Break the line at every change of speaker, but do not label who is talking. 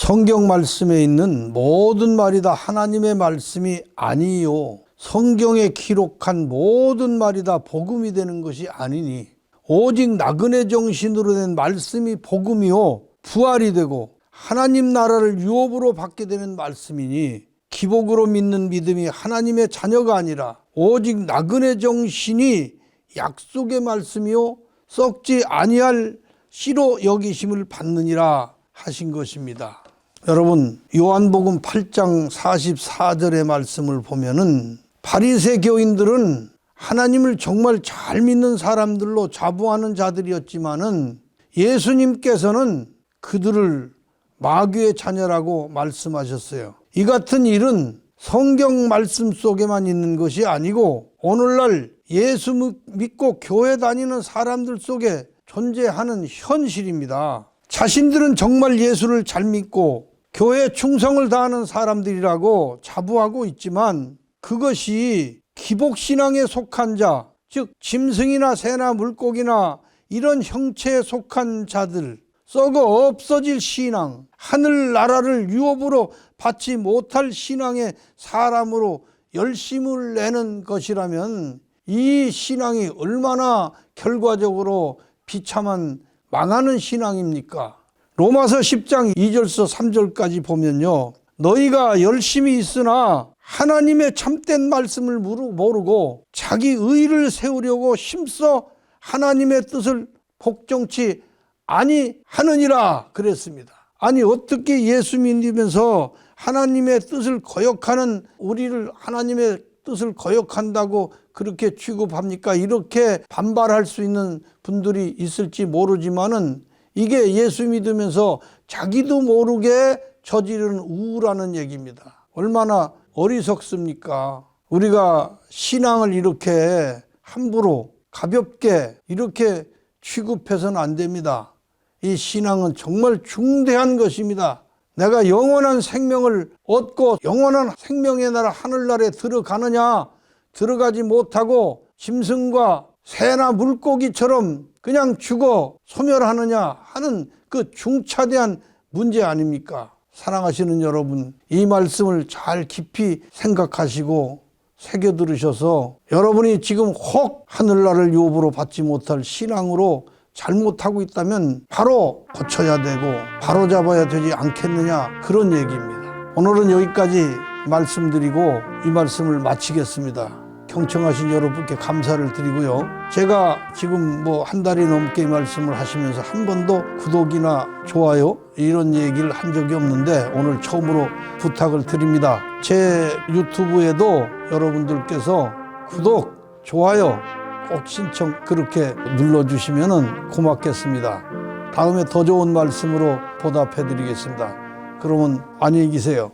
성경 말씀에 있는 모든 말이 다 하나님의 말씀이 아니요. 성경에 기록한 모든 말이 다 복음이 되는 것이 아니니 오직 나그네 정신으로 된 말씀이 복음이요 부활이 되고 하나님 나라를 유업으로 받게 되는 말씀이니 기복으로 믿는 믿음이 하나님의 자녀가 아니라 오직 나그네 정신이 약속의 말씀이요 썩지 아니할 씨로 여기심을 받느니라 하신 것입니다. 여러분 요한복음 8장 44절의 말씀을 보면은 바리새 교인들은 하나님을 정말 잘 믿는 사람들로 자부하는 자들이었지만은 예수님께서는 그들을 마귀의 자녀라고 말씀하셨어요. 이 같은 일은 성경 말씀 속에만 있는 것이 아니고 오늘날 예수 믿고 교회 다니는 사람들 속에 존재하는 현실입니다. 자신들은 정말 예수를 잘 믿고 교회 충성을 다하는 사람들이라고 자부하고 있지만 그것이 기복신앙에 속한 자, 즉 짐승이나 새나 물고기나 이런 형체에 속한 자들, 썩어 없어질 신앙, 하늘나라를 유업으로 받지 못할 신앙의 사람으로 열심을 내는 것이라면 이 신앙이 얼마나 결과적으로 비참한 망하는 신앙입니까? 로마서 10장 2절서 3절까지 보면요. 너희가 열심히 있으나 하나님의 참된 말씀을 모르고 자기 의를 세우려고 힘써 하나님의 뜻을 복종치 아니 하느니라 그랬습니다. 아니 어떻게 예수 믿으면서 하나님의 뜻을 거역하는 우리를 하나님의 뜻을 거역한다고 그렇게 취급합니까? 이렇게 반발할 수 있는 분들이 있을지 모르지만은 이게 예수 믿으면서 자기도 모르게 저지르는 우라는 얘기입니다. 얼마나 어리석습니까? 우리가 신앙을 이렇게 함부로 가볍게 이렇게 취급해서는 안 됩니다. 이 신앙은 정말 중대한 것입니다. 내가 영원한 생명을 얻고 영원한 생명의 나라 하늘나라에 들어가느냐 들어가지 못하고 짐승과 새나 물고기처럼 그냥 죽어 소멸하느냐 하는 그 중차대한 문제 아닙니까? 사랑하시는 여러분, 이 말씀을 잘 깊이 생각하시고 새겨 들으셔서 여러분이 지금 혹 하늘나라를 유업으로 받지 못할 신앙으로 잘못하고 있다면 바로 고쳐야 되고 바로 잡아야 되지 않겠느냐 그런 얘기입니다. 오늘은 여기까지 말씀드리고 이 말씀을 마치겠습니다. 경청하신 여러분께 감사를 드리고요. 제가 지금 뭐 한 달이 넘게 이 말씀을 하시면서 한 번도 구독이나 좋아요 이런 얘기를 한 적이 없는데 오늘 처음으로 부탁을 드립니다. 제 유튜브에도 여러분들께서 구독, 좋아요 꼭 신청 그렇게 눌러주시면 고맙겠습니다. 다음에 더 좋은 말씀으로 보답해 드리겠습니다. 그러면 안녕히 계세요.